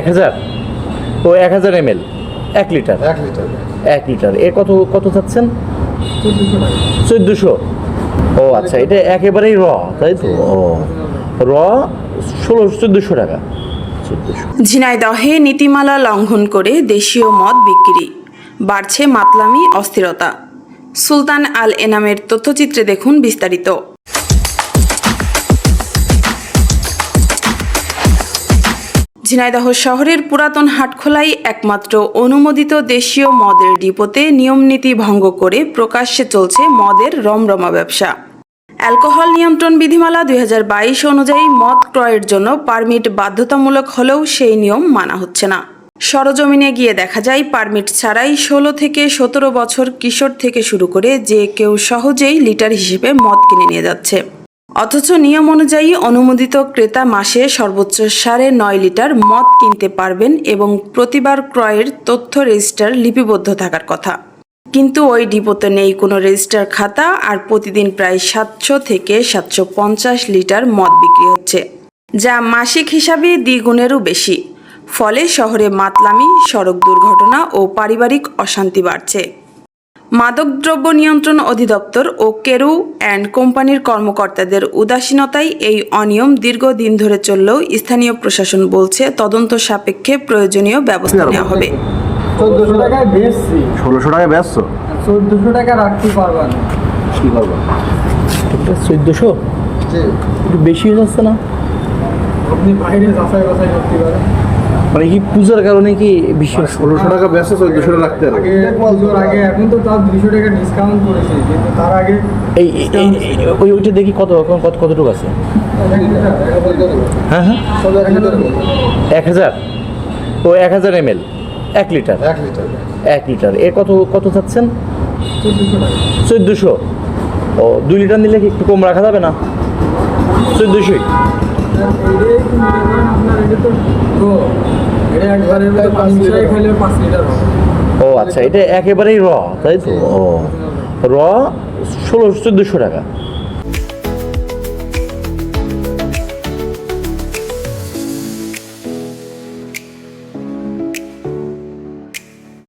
এক হাজার? ও এক হাজার এম এল এক লিটার? এক লিটার। এক লিটার। এর কত কত চাচ্ছেন? চোদ্দোশো ও আচ্ছা এটা একেবারেই র তাই তো? ও। র ষোলো চোদ্দোশো টাকা। ঝিনাইদহে নীতিমালা লঙ্ঘন করে দেশীয় মদ বিক্রি। বাড়ছে মাতলামি অস্থিরতা। সুলতান আল এনামের তথ্যচিত্রে দেখুন বিস্তারিত। ঝিনাইদহ শহরের পুরাতন হাটখোলাই একমাত্র অনুমোদিত দেশীয় মদের ডিপোতে নিয়মনীতি ভঙ্গ করে প্রকাশ্যে চলছে মদের রমরমা ব্যবসা। অ্যালকোহল নিয়ন্ত্রণ বিধিমালা দুই হাজার বাইশ অনুযায়ী মদ ক্রয়ের জন্য পারমিট বাধ্যতামূলক হলেও সেই নিয়ম মানা হচ্ছে না। সরজমিনে গিয়ে দেখা যায়, পারমিট ছাড়াই ষোলো থেকে সতেরো বছর কিশোর থেকে শুরু করে যে কেউ সহজেই লিটার হিসেবে মদ কিনে নিয়ে যাচ্ছে। অথচ নিয়ম অনুযায়ী অনুমোদিত ক্রেতা মাসে সর্বোচ্চ সাড়ে নয় লিটার মদ কিনতে পারবেন এবং প্রতিবার ক্রয়ের তথ্য রেজিস্টার লিপিবদ্ধ থাকার কথা। কিন্তু ওই ডিপোতে নেই কোনো রেজিস্টার খাতা আর প্রতিদিন প্রায় সাতশো থেকে সাতশো পঞ্চাশ লিটার মদ বিক্রি হচ্ছে, যা মাসিক হিসাবে দ্বিগুণেরও বেশি। ফলে শহরে মাতলামি, সড়ক দুর্ঘটনা ও পারিবারিক অশান্তি বাড়ছে। মাদকদ্রব্য নিয়ন্ত্রণ অধিদপ্তর ও কেরু অ্যান্ড কোম্পানির কর্মকর্তাদের উদাসীনতায় এই অনিয়ম দীর্ঘদিন ধরে চললেও স্থানীয় প্রশাসন বলছে তদন্ত সাপেক্ষে প্রয়োজনীয় ব্যবস্থা নেওয়া হবে। চোদ্দোশো টাকায় বেচছি ষোলোশো টাকা চোদ্দোশো টাকা রাখতে পারবা না। কী চোদ্দোশো? একটু বেশি হয়ে যাচ্ছে না? আপনি বাইরে যাচাই বাছাই করতে পারেন। মানে কি পূজার কারণে কি বিশেষ ষোলোশো টাকা ব্যস্ত চোদ্দশো টাকা রাখতে আগে পুজোর আগে এখন তো তার দুশো টাকা ডিসকাউন্ট করেছে কিন্তু তার আগে এই ওই ওইটা দেখি কত কত কতটুকু আছে? হ্যাঁ হ্যাঁ। এক হাজার? ও এক হাজার এম এল এক লিটার? এক লিটার। এক লিটার। এর কত কত চাচ্ছেন? চোদ্দোশো। ও দুই লিটার নিলে কি একটু কম রাখা যাবে না? চোদ্দোশোই। আপনার এটা তো একবারে পাঁচ লিটার খাইলে পাঁচ লিটার ও আচ্ছা এটা একেবারেই র তাই তো? ও র ষোলো চোদ্দোশো টাকা।